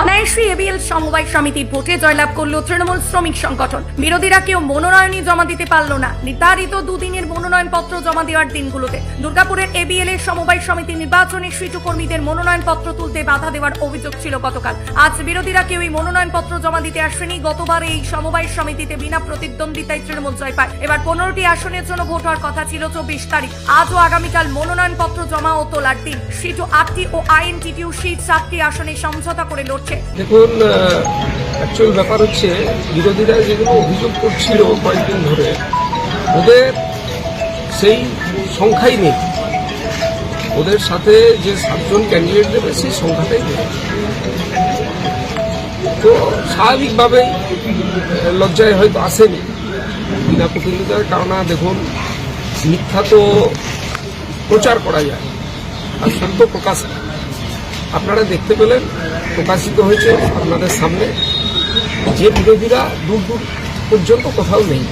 অনায়াসী ABL সমবায় সমিতির ভোটে জয়লাভ করল তৃণমূল শ্রমিক সংগঠন। বিরোধীরা কেউ মনোনয়নই জমা দিতে পারল না। নির্ধারিত দুদিনের মনোনয়ন পত্র জমা দেওয়ার দিনগুলোতে দুর্গাপুরের এবিএল এর সমবায় সমিতি নির্বাচনে সিটু কর্মীদের মনোনয়ন পত্র তুলতে বাধা দেওয়ার অভিযোগ ছিল গতকাল। আজ বিরোধীরা কেউ এই জমা দিতে আসেনি। গতবার এই সমবায় সমিতিতে বিনা প্রতিদ্বন্দ্বিতায় তৃণমূল জয় পায়। এবার পনেরোটি আসনের জন্য ভোট হওয়ার কথা ছিল চব্বিশ তারিখ। আজ ও আগামীকাল মনোনয়ন পত্র জমা ও তোলার দিন। সিটু আটটি ও আইএনটিটিউ সিট সাতটি আসনে সমঝোতা করে লড়ছে দেখুন অ্যাকচুয়াল ব্যাপার হচ্ছে, বিরোধীরা যেগুলো অভিযোগ করছিল কয়েকদিন ধরে, ওদের সেই সংখ্যাই নেই। ওদের সাথে যে সাতজন ক্যান্ডিডেট দেবে, সেই সংখ্যাটাই নেই। তো স্বাভাবিকভাবেই লজ্জায় হয়তো আসেনি। বিনা প্রতিনিধিতার কারণে, দেখুন, মিথ্যা তো প্রচার করা যায় আর সত্য প্রকাশ। আপনারা দেখতে পেলেন প্রকাশিত হয়েছে আপনাদের সামনে। যে বিরোধীরা দূর দূর পর্যন্ত কোথাও নেই।